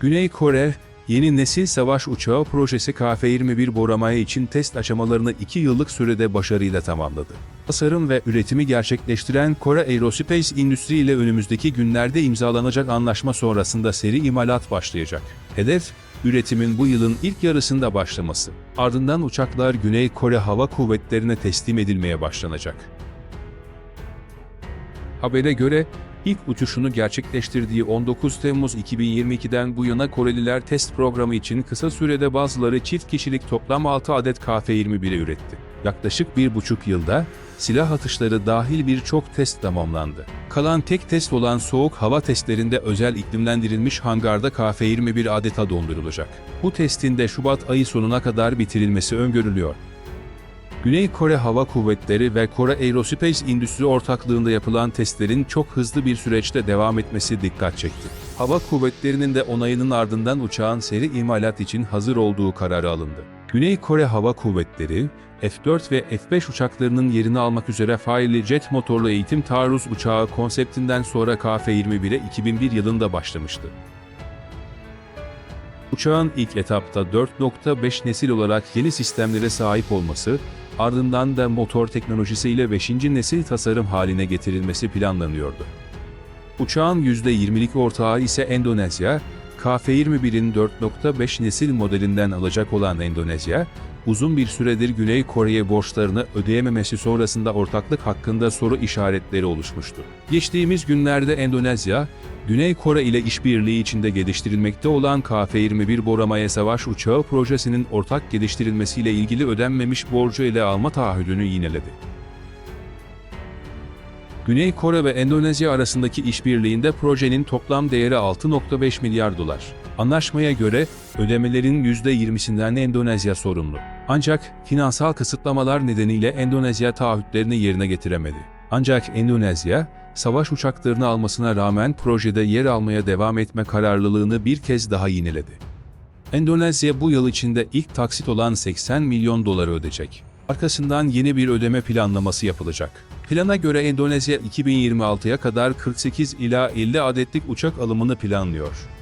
Güney Kore, yeni nesil savaş uçağı projesi KF-21 Boramaya için test aşamalarını 2 yıllık sürede başarıyla tamamladı. Tasarım ve üretimi gerçekleştiren Kore Aerospace Industry ile önümüzdeki günlerde imzalanacak anlaşma sonrasında seri imalat başlayacak. Hedef, üretimin bu yılın ilk yarısında başlaması. Ardından uçaklar Güney Kore Hava Kuvvetleri'ne teslim edilmeye başlanacak. Habere göre ilk uçuşunu gerçekleştirdiği 19 Temmuz 2022'den bu yana Koreliler test programı için kısa sürede bazıları çift kişilik toplam 6 adet KF-21'i üretti. Yaklaşık bir buçuk yılda silah atışları dahil birçok test tamamlandı. Kalan tek test olan soğuk hava testlerinde özel iklimlendirilmiş hangarda KF-21 adeta dondurulacak. Bu testin de Şubat ayı sonuna kadar bitirilmesi öngörülüyor. Güney Kore Hava Kuvvetleri ve Kore Aerospace Endüstri ortaklığında yapılan testlerin çok hızlı bir süreçte devam etmesi dikkat çekti. Hava Kuvvetleri'nin de onayının ardından uçağın seri imalat için hazır olduğu kararı alındı. Güney Kore Hava Kuvvetleri, F-4 ve F-5 uçaklarının yerini almak üzere faili jet motorlu eğitim taarruz uçağı konseptinden sonra KF-21'e 2001 yılında başlamıştı. Uçağın ilk etapta 4.5 nesil olarak yeni sistemlere sahip olması, ardından da motor teknolojisiyle 5. nesil tasarım haline getirilmesi planlanıyordu. Uçağın %20'lik ortağı ise Endonezya, KF-21'in 4.5 nesil modelinden alacak olan Endonezya, uzun bir süredir Güney Kore'ye borçlarını ödeyememesi sonrasında ortaklık hakkında soru işaretleri oluşmuştu. Geçtiğimiz günlerde Endonezya, Güney Kore ile işbirliği içinde geliştirilmekte olan KF-21 Boramaya Savaş Uçağı projesinin ortak geliştirilmesiyle ilgili ödenmemiş borcu ele alma taahhüdünü yineledi. Güney Kore ve Endonezya arasındaki işbirliğinde projenin toplam değeri 6.5 milyar dolar. Anlaşmaya göre ödemelerin %20'sinden Endonezya sorumlu. Ancak finansal kısıtlamalar nedeniyle Endonezya taahhütlerini yerine getiremedi. Ancak Endonezya, savaş uçaklarını almasına rağmen projede yer almaya devam etme kararlılığını bir kez daha yineledi. Endonezya bu yıl içinde ilk taksit olan 80 milyon doları ödeyecek. Arkasından yeni bir ödeme planlaması yapılacak. Plana göre Endonezya 2026'ya kadar 48 ila 50 adetlik uçak alımını planlıyor.